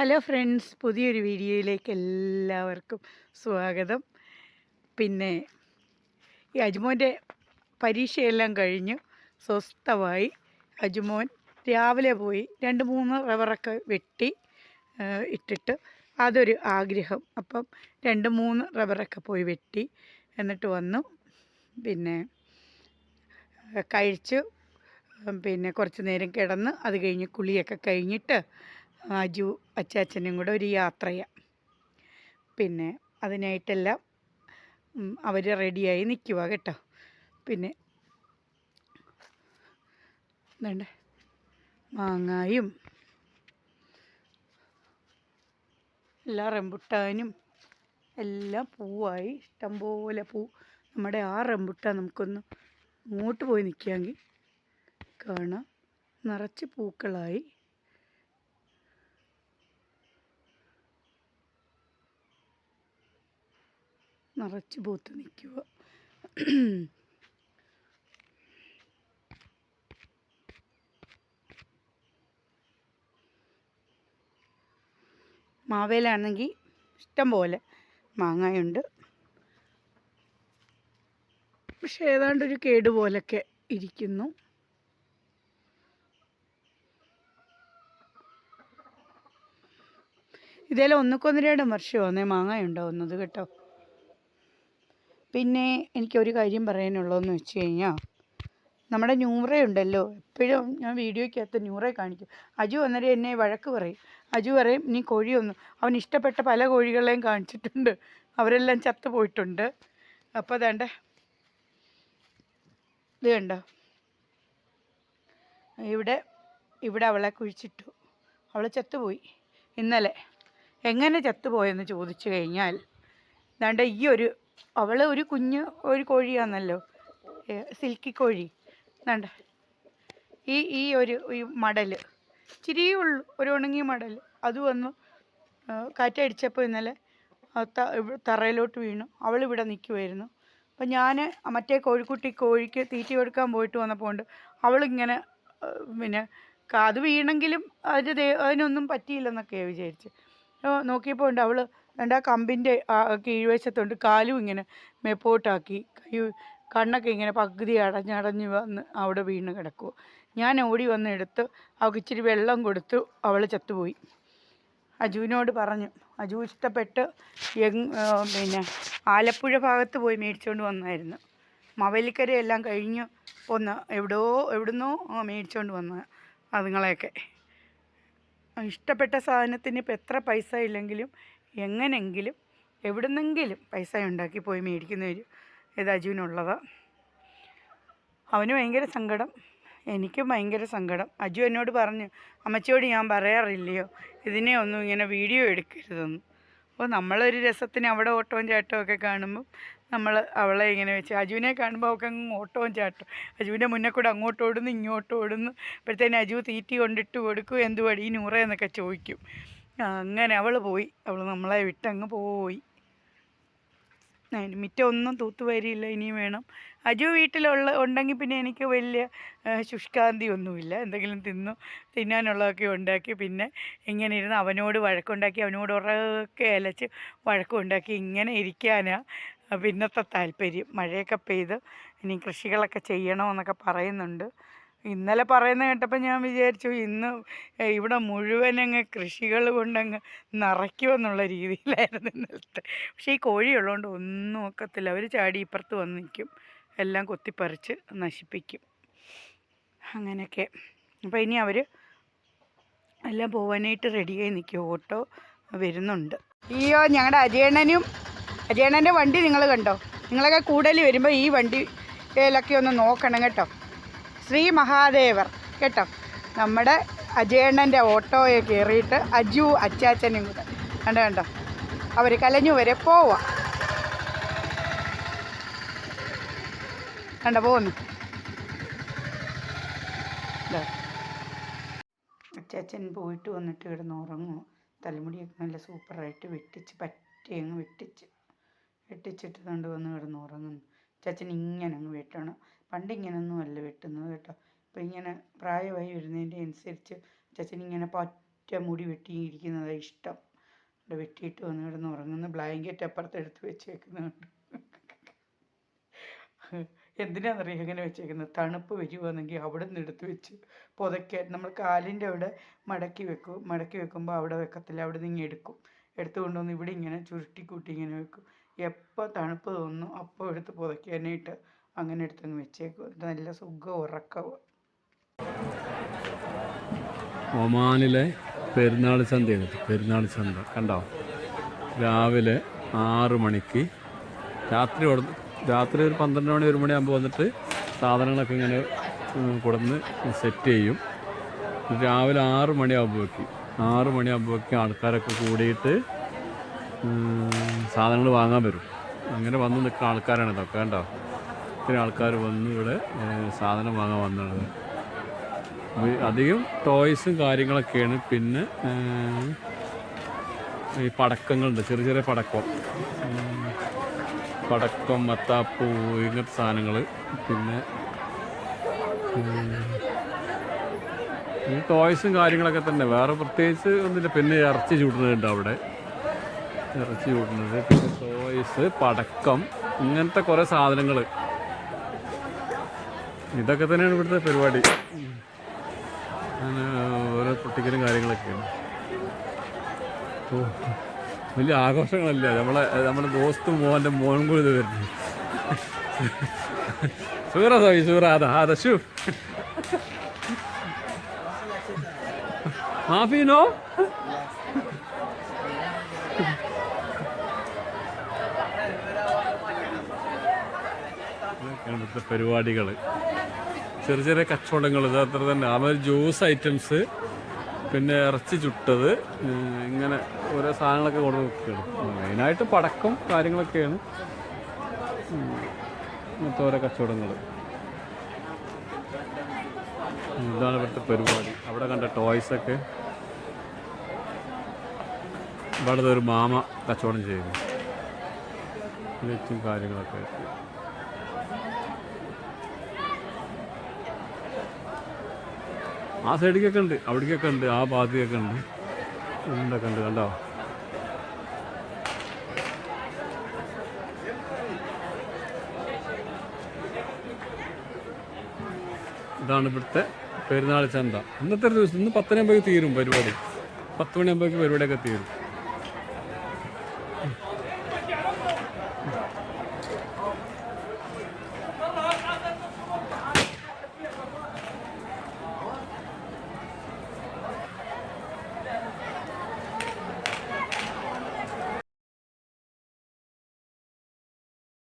Hello friends പുതിയൊരു വീഡിയോയിലേക്ക് എല്ലാവർക്കും സ്വാഗതം. പിന്നെ ഈ അജ്മോന്റെ പരീക്ഷയെല്ലാം കഴിഞ്ഞു. സ്വസ്ഥമായി അജ്മോൻ രാവിലെ പോയി രണ്ട് മൂന്ന് റബ്ബറൊക്കെ വെട്ടി ഇട്ടിട്ട് അതൊരു ആഗ്രഹം. അപ്പം രണ്ട് മൂന്ന് റബ്ബറൊക്കെ പോയി വെട്ടി എന്നിട്ട് വന്നു. പിന്നെ കഴിച്ചു. പിന്നെ കുറച്ച് നേരം കിടന്ന് അത് കഴിഞ്ഞ് കുളിയൊക്കെ കഴിഞ്ഞിട്ട് അജു അച്ചാച്ചനും കൂടെ ഒരു യാത്രയാണ് പിന്നെ അതിനായിട്ടെല്ലാം അവർ റെഡിയായി നിൽക്കുക കേട്ടോ. പിന്നെ വേണ്ടേ? മാങ്ങായും എല്ലാ റംബുട്ടാനും എല്ലാം പൂവായി. ഇഷ്ടംപോലെ പൂ. നമ്മുടെ ആ റംബുട്ടാൻ നമുക്കൊന്ന് അങ്ങോട്ട് പോയി നിൽക്കാമെങ്കിൽ കാണാം. നിറച്ച് പൂക്കളായി. നിറച്ച് പൂത്ത് നിൽക്കുക. മാവേലാണെങ്കിൽ ഇഷ്ടം പോലെ മാങ്ങയുണ്ട്. പക്ഷെ ഏതാണ്ടൊരു കേട് പോലൊക്കെ ഇരിക്കുന്നു. ഇതേലും ഒന്നുക്കൊന്ന് രണ്ട് വർഷമാണേ മാങ്ങ ഉണ്ടാവുന്നത് കേട്ടോ. പിന്നെ എനിക്കൊരു കാര്യം പറയാനുള്ളതെന്ന് വെച്ച് കഴിഞ്ഞാൽ നമ്മുടെ ന്യൂറ ഉണ്ടല്ലോ. എപ്പോഴും ഞാൻ വീഡിയോയ്ക്കകത്ത് ന്യൂറെ കാണിക്കും. അജു അന്നേരം എന്നെ വഴക്ക് പറയും. അജു പറയും നീ കോഴിയൊന്നും അവൻ ഇഷ്ടപ്പെട്ട പല കോഴികളെയും കാണിച്ചിട്ടുണ്ട്. അവരെല്ലാം ചത്തു പോയിട്ടുണ്ട്. അപ്പോൾ അതേണ്ട ഇത് കണ്ടോ? ഇവിടെ ഇവിടെ അവളെ കുഴിച്ചിട്ടു. അവൾ ചത്തുപോയി ഇന്നലെ എങ്ങനെ ചത്തുപോയെന്ന് ചോദിച്ചു കഴിഞ്ഞാൽ ദാണ്ട ഈ ഒരു അവൾ ഒരു കുഞ്ഞ് ഒരു കോഴിയാണല്ലോ സിൽക്കി കോഴി. വേണ്ട ഈ ഈ ഒരു മടൽ ഇച്ചിരിയേ ഉള്ളൂ ഒരു ഉണങ്ങിയ മടൽ അത് വന്നു കാറ്റടിച്ചപ്പോൾ ഇന്നലെ തറയിലോട്ട് വീണു. അവളിവിടെ നിൽക്കുമായിരുന്നു അപ്പം ഞാൻ മറ്റേ കോഴിക്കുട്ടി കോഴിക്ക് തീറ്റി കൊടുക്കാൻ പോയിട്ട് വന്നപ്പോൾ ഉണ്ട് അവളിങ്ങനെ പിന്നെ അത് വീണെങ്കിലും അതിന്റെ അതിനൊന്നും പറ്റിയില്ലെന്നൊക്കെയാണ് വിചാരിച്ച്. നോക്കിയപ്പോൾ ഉണ്ട് അവൾ രണ്ട് ആ കമ്പിന്റെ കീഴ്വശത്തുണ്ട്. കാലും ഇങ്ങനെ മെപ്പോട്ടാക്കി. കൈ കണ്ണൊക്കെ ഇങ്ങനെ പകുതി അടഞ്ഞടഞ്ഞ് വന്ന് അവിടെ വീണ് കിടക്കുക ഞാൻ ഓടി വന്ന് എടുത്ത് അവൾക്ക് ഇച്ചിരി വെള്ളം കൊടുത്തു അവൾ ചത്തുപോയി. അജുവിനോട് പറഞ്ഞു അജു ഇഷ്ടപ്പെട്ട് എങ് പിന്നെ ആലപ്പുഴ ഭാഗത്ത് പോയി മേടിച്ചുകൊണ്ട് വന്നായിരുന്നു. മവലിക്കരയെല്ലാം കഴിഞ്ഞ് ഒന്ന് എവിടെയോ എവിടുന്നോ മേടിച്ചുകൊണ്ട് വന്ന അതുങ്ങളെയൊക്കെ. ഇഷ്ടപ്പെട്ട സാധനത്തിന് ഇപ്പം എത്ര പൈസ ഇല്ലെങ്കിലും എങ്ങനെങ്കിലും എവിടുന്നെങ്കിലും പൈസ ഉണ്ടാക്കി പോയി മേടിക്കുന്ന ഒരു ഇത് അജുവിനുള്ളതാണ് അവന് ഭയങ്കര സങ്കടം എനിക്കും ഭയങ്കര സങ്കടം. അജു എന്നോട് പറഞ്ഞു അമ്മച്ചിയോട് ഞാൻ പറയാറില്ലയോ? ഇതിനെ ഒന്നും ഇങ്ങനെ വീഡിയോ എടുക്കരുതെന്ന്. അപ്പോൾ നമ്മളൊരു രസത്തിന് അവിടെ ഓട്ടവും ചാട്ടവും ഒക്കെ കാണുമ്പോൾ നമ്മൾ അവളെ ഇങ്ങനെ വെച്ച് അജുവിനെ കാണുമ്പോൾ അവൾക്ക് അങ്ങ് ഓട്ടവും ചാട്ടവും. അജുവിന്റെ മുന്നേ കൂടെ അങ്ങോട്ട് ഓടുന്നു ഇങ്ങോട്ട് ഓടുന്നു. അപ്പോഴത്തേന് അജു തീറ്റി കൊണ്ടിട്ട് കൊടുക്കും എന്തുവാടി വടി ഈ നൂറേ എന്നൊക്കെ ചോദിക്കും. അങ്ങനെ അവൾ പോയി. അവൾ നമ്മളെ വിട്ടങ്ങ് പോയി. തൂത്തു തൂത്തുവാരിയില്ല ഇനിയും വേണം. അജു വീട്ടിലുള്ള ഉണ്ടെങ്കിൽ പിന്നെ എനിക്ക് വലിയ ശുഷ്കാന്തി ഒന്നുമില്ല എന്തെങ്കിലും തിന്നു തിന്നാനുള്ളതൊക്കെ ഉണ്ടാക്കി പിന്നെ ഇങ്ങനെ ഇരുന്ന് അവനോട് വഴക്കുണ്ടാക്കി അവനോട് ഉറക്കെ അലച്ച് വഴക്കുണ്ടാക്കി ഇങ്ങനെ ഇരിക്കാനാണ് പിന്നത്തെ താല്പര്യം. മഴയൊക്കെ പെയ്ത് ഇനി കൃഷികളൊക്കെ ചെയ്യണമെന്നൊക്കെ പറയുന്നുണ്ട്. ഇന്നലെ പറയുന്ന കേട്ടപ്പോൾ ഞാൻ വിചാരിച്ചു ഇന്ന് ഇവിടെ മുഴുവൻ അങ്ങ് കൃഷികൾ കൊണ്ടങ്ങ് നിറയ്ക്കുമെന്നുള്ള രീതിയിലായിരുന്നു ഇന്നലത്തെ. പക്ഷേ ഈ കോഴി ഉള്ളതുകൊണ്ട് ഒന്നും ഒക്കത്തില്ല. അവർ ചാടി ഇപ്പുറത്ത് വന്ന് നിൽക്കും. എല്ലാം കൊത്തിപ്പറിച്ച് നശിപ്പിക്കും. അങ്ങനെയൊക്കെ. അപ്പോൾ ഇനി അവർ എല്ലാം പോവാനായിട്ട് റെഡിയായി നിൽക്കും. ഓട്ടോ വരുന്നുണ്ട്. അയ്യോ ഞങ്ങളുടെ അജയണ്ണനും അജയണ്ണന്റെ വണ്ടി നിങ്ങൾ കണ്ടോ? നിങ്ങളൊക്കെ കൂടുതൽ വരുമ്പോൾ ഈ വണ്ടിയിലൊക്കെ ഒന്ന് നോക്കണം കേട്ടോ. ശ്രീ മഹാദേവർ. കേട്ടോ? നമ്മുടെ അജയണ്ണന്റെ ഓട്ടോയെ കയറിയിട്ട് അജു അച്ചാച്ചനും കൂടെ. കണ്ടോ കണ്ടോ? അവർ കലഞ്ഞു വരെ പോവാം. കണ്ടോ പോകുന്നു അച്ചാച്ചൻ പോയിട്ട് വന്നിട്ട് കിടന്ന് ഉറങ്ങും തലമുടിയൊക്കെ നല്ല സൂപ്പറായിട്ട് വെട്ടിച്ച് പറ്റി അങ്ങ് വെട്ടിച്ച് വെട്ടിച്ചിട്ട് കൊണ്ട് വന്ന് കിടന്ന് ഉറങ്ങുന്നു. അച്ചാച്ചൻ ഇങ്ങനെ അങ്ങ് വെട്ടണം. പണ്ട് ഇങ്ങനെയൊന്നും അല്ല വെട്ടുന്നത് കേട്ടോ. ഇപ്പം ഇങ്ങനെ പ്രായമായി വരുന്നതിന്റെ അനുസരിച്ച് ചച്ചനിങ്ങനെ പറ്റ മുടി വെട്ടിയിരിക്കുന്നതാണ് ഇഷ്ടം. വെട്ടിയിട്ട് വന്ന് കിടന്ന് ഉറങ്ങുന്ന. ബ്ലാങ്കറ്റ് അപ്പുറത്ത് എടുത്ത് വെച്ചേക്കുന്നുണ്ട്. എന്തിനാണെന്നറിയാം ഇങ്ങനെ വെച്ചേക്കുന്നത് തണുപ്പ് വരുവാണെങ്കിൽ അവിടെ നിന്ന് എടുത്ത് വെച്ച് പുതയ്ക്കാൻ. നമ്മൾ കാലിന്റെ അവിടെ മടക്കി വെക്കും. മടക്കി വെക്കുമ്പോൾ അവിടെ വെക്കത്തില്ല. അവിടെ നിന്ന് എടുക്കും. എടുത്തു കൊണ്ടുവന്ന് ഇവിടെ ഇങ്ങനെ ചുരുട്ടി കൂട്ടി ഇങ്ങനെ വെക്കും. എപ്പോൾ തണുപ്പ് തോന്നുന്നു അപ്പോൾ എടുത്ത് പുതയ്ക്കാനായിട്ട് അങ്ങനെ എടുത്തങ്ങ് വെച്ചേക്കും നല്ല സുഖം ഉറക്കവും. ഒമാനിലെ പെരുന്നാൾ ചന്തയാണ് പെരുന്നാൾ ചന്ത കണ്ടോ? രാവിലെ ആറ് മണിക്ക് രാത്രി രാത്രി ഒരു പന്ത്രണ്ട് മണി ഒരു മണിയാകുമ്പോൾ വന്നിട്ട് സാധനങ്ങളൊക്കെ ഇങ്ങനെ കൊടുന്ന് സെറ്റ് ചെയ്യും. രാവിലെ ആറ് മണിയാകുമ്പോഴേക്ക് ആറ് മണിയാകുമ്പോഴേക്ക് ആൾക്കാരൊക്കെ കൂടിയിട്ട് സാധനങ്ങൾ വാങ്ങാൻ വരും. അങ്ങനെ വന്ന് നിൽക്കുന്ന ആൾക്കാരാണ് ഇതൊക്കെ കണ്ടോ? ഇത്രയും ആൾക്കാർ വന്ന് ഇവിടെ സാധനം വാങ്ങാൻ വന്നത് അധികം ടോയ്സും കാര്യങ്ങളൊക്കെയാണ്. പിന്നെ ഈ പടക്കങ്ങളുണ്ട്. ചെറിയ ചെറിയ പടക്കം. പടക്കം മത്താപ്പൂ ഇങ്ങനത്തെ സാധനങ്ങൾ പിന്നെ ഈ ടോയ്സും കാര്യങ്ങളൊക്കെ തന്നെ. വേറെ പ്രത്യേകിച്ച് ഒന്നുമില്ല. പിന്നെ ഇറച്ചി ചൂടുന്നുണ്ട് അവിടെ. ഇറച്ചി ചൂടുന്നത്. പിന്നെ ടോയ്സ് പടക്കം ഇങ്ങനത്തെ കുറേ സാധനങ്ങൾ ഇതൊക്കെ തന്നെയാണ് ഇവിടുത്തെ പരിപാടി. ഓരോ പൊട്ടിക്കലും കാര്യങ്ങളൊക്കെയാണ്. വലിയ ആഘോഷങ്ങളല്ല? നമ്മളെ നമ്മുടെ ദോസ്തും മോന്റെ മോനും കൂടി ഇത് വരുന്നു. സൂറ സോയി സൂറ അതാ അതാ ഷു മാഫീനോ പരിപാടികൾ ചെറിയ ചെറിയ കച്ചവടങ്ങൾ. ഇത് അത്ര തന്നെ. അവർ ജ്യൂസ് ഐറ്റംസ് പിന്നെ ഇറച്ചി ചുട്ടത് ഇങ്ങനെ ഓരോ സാധനങ്ങളൊക്കെ കൊണ്ട് വെക്കുകയാണ്. മെയിനായിട്ട് പടക്കം കാര്യങ്ങളൊക്കെയാണ്. മൊത്തം ഓരോ കച്ചവടങ്ങൾ. ഇതാണ് ഇവിടുത്തെ പരിപാടി. അവിടെ കണ്ട ടോയ്സൊക്കെ ഇവിടുത്തെ ഒരു മാമ കച്ചവടം ചെയ്യുന്നു. നെറ്റും കാര്യങ്ങളൊക്കെ. ആ സൈഡിലേക്കൊക്കെ ഉണ്ട് അവിടേക്കൊക്കെ ഉണ്ട് ആ ഭാഗത്തേക്കൊക്കെ ഉണ്ട്. ഉണ്ടൊക്കെ ഉണ്ട് കണ്ടോ? ഇതാണ് ഇവിടുത്തെ പെരുന്നാൾ ചന്ത. ഇന്നത്തെ ഒരു ദിവസം ഇന്ന് പത്തനമ്പേക്ക് തീരും പരിപാടി. പത്ത് മണിയാകുമ്പോഴേക്ക് പരിപാടിയൊക്കെ തീരും.